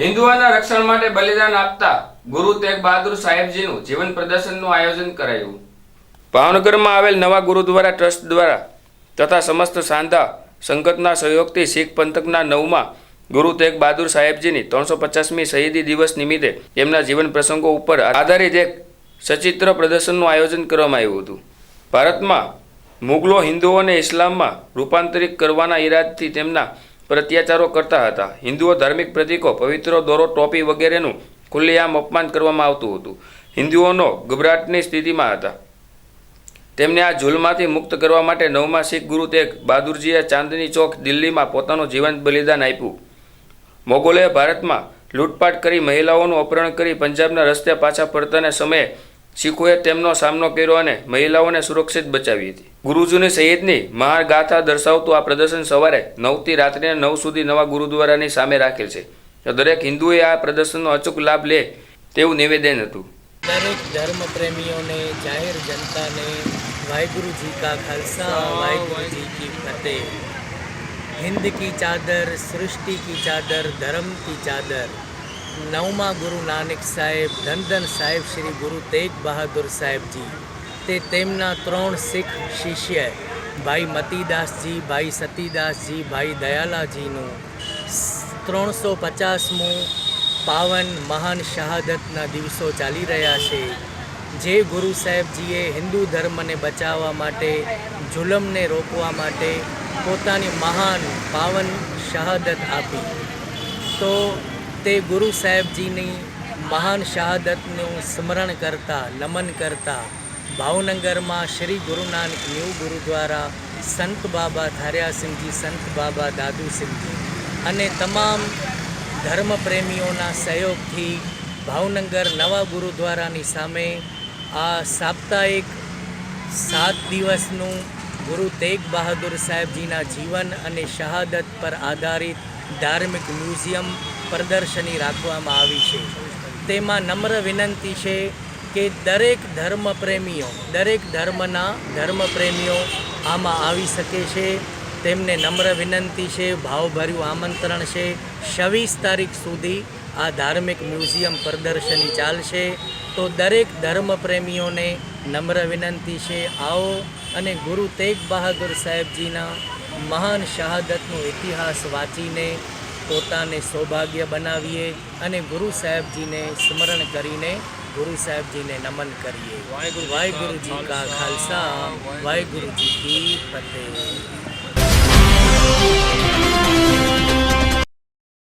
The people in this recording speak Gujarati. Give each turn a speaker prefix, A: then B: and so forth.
A: હિન્દુઓના રક્ષણ માટે બલિદાન આપતા ગુરુ તેગ બહાદુર સાહેબજીનું જીવન પ્રદર્શનનું આયોજન કરાયું. ભાવનગરમાં આવેલ નવા ગુરુદ્વારા ટ્રસ્ટ દ્વારા તથા સમસ્ત સાંધા સંગતના સહયોગથી શીખ પંથકના નવમાં ગુરુ તેગ બહાદુર સાહેબજીની ત્રણસો પચાસમી શહીદી દિવસ નિમિત્તે એમના જીવન પ્રસંગો ઉપર આધારિત એક સચિત્ર પ્રદર્શનનું આયોજન કરવામાં આવ્યું હતું. ભારતમાં મુગલો હિન્દુઓને ઇસ્લામમાં રૂપાંતરિત કરવાના ઈરાદથી તેમના પર અત્યાચારો કરતા હતા. હિન્દુઓ ધાર્મિક પ્રતીકો, પવિત્ર દોરો, ટોપી વગેરેનું ખુલ્લેઆમ અપમાન કરવામાં આવતું હતું. હિન્દુઓનો ગભરાટની સ્થિતિમાં હતા. તેમને આ ઝૂલમાંથી મુક્ત કરવા માટે નવમા શીખ ગુરુ તેગ બહાદુરજીએ ચાંદની ચોક દિલ્હીમાં પોતાનું જીવન બલિદાન આપ્યું. મોગલોએ ભારતમાં લૂંટપાટ કરી મહિલાઓનું અપહરણ કરી પંજાબના રસ્તે પાછા ફરતાના સમયે શીખોએ તેમનો સામનો કર્યો અને મહિલાઓને સુરક્ષિત બચાવી હતી. ગુરુજીની સહિતની મહાગાથા દર્શાવતું આ પ્રદર્શન સવારે નવથી રાત્રે નવ સુધી નવા ગુરુદ્વારાની સામે રાખેલ છે. દરેક હિન્દુએ આ પ્રદર્શનનો અચૂક લાભ લે તેવું નિવેદન હતું.
B: દરેક ધર્મ પ્રેમીઓને જાહેર જનતાને વાહેગુરુજી કા ખાલસા, વાહેગુરુજી કી ફતેહ. હિન્દ કી ચાદર, સૃષ્ટિ કી ચાદર, ધર્મ કી ચાદર. નવમા ગુરુ નાનક સાહેબ, ધનધન સાહેબ શ્રી ગુરુ તેગ બહાદુર સાહેબજી તે તેમના ત્રણ શીખ શિષ્ય ભાઈ મતીદાસજી, ભાઈ સતીદાસજી, ભાઈ દયાલાજીનું ત્રણસો પચાસમું પાવન મહાન શહાદતના દિવસો ચાલી રહ્યા છે. જે ગુરુ સાહેબજીએ હિન્દુ ધર્મને બચાવવા માટે, જુલમને રોકવા માટે પોતાની મહાન પાવન શહાદત આપી. તો તે ગુરુ સાહેબજીની મહાન શહાદતનું સ્મરણ કરતા, નમન કરતા, ભાવનગરમાં શ્રી ગુરુ નાનક ન્યૂ ગુરુદ્વારા સંત બાબા ધાર્યાસિંહજી, સંત બાબા દાદુસિંહજી અને તમામ ધર્મ પ્રેમીઓના સહયોગથી ભાવનગર નવા ગુરુદ્વારાની સામે આ સાપ્તાહિક સાત દિવસનું ગુરુ તેગ બહાદુર સાહેબજીના જીવન અને શહાદત પર આધારિત ધાર્મિક મ્યુઝિયમ પ્રદર્શની રાખવામાં આવી છે. તેમાં નમ્ર વિનંતી છે કે દરેક ધર્મ પ્રેમીઓ દરેક ધર્મના ધર્મ પ્રેમીઓ આમાં આવી શકે છે. તેમને નમ્ર વિનંતી છે, ભાવભર્યું આમંત્રણ છે. છવ્વીસ તારીખ સુધી આ ધાર્મિક મ્યુઝિયમ પ્રદર્શની ચાલશે. તો દરેક ધર્મ પ્રેમીઓને નમ્ર વિનંતી છે આવો અને ગુરુ તેગ બહાદુર સાહેબજીના મહાન શહાદતનો ઇતિહાસ વાંચીને પોતાને સૌભાગ્ય બનાવીએ અને ગુરુ સાહેબજીને સ્મરણ કરીને ગુરુ સાહેબજીને નમન કરીએ. વાહેગુરુ વાહેગુરુજી કા ખાલસા વાહેગુરુજી કી ફતેહ.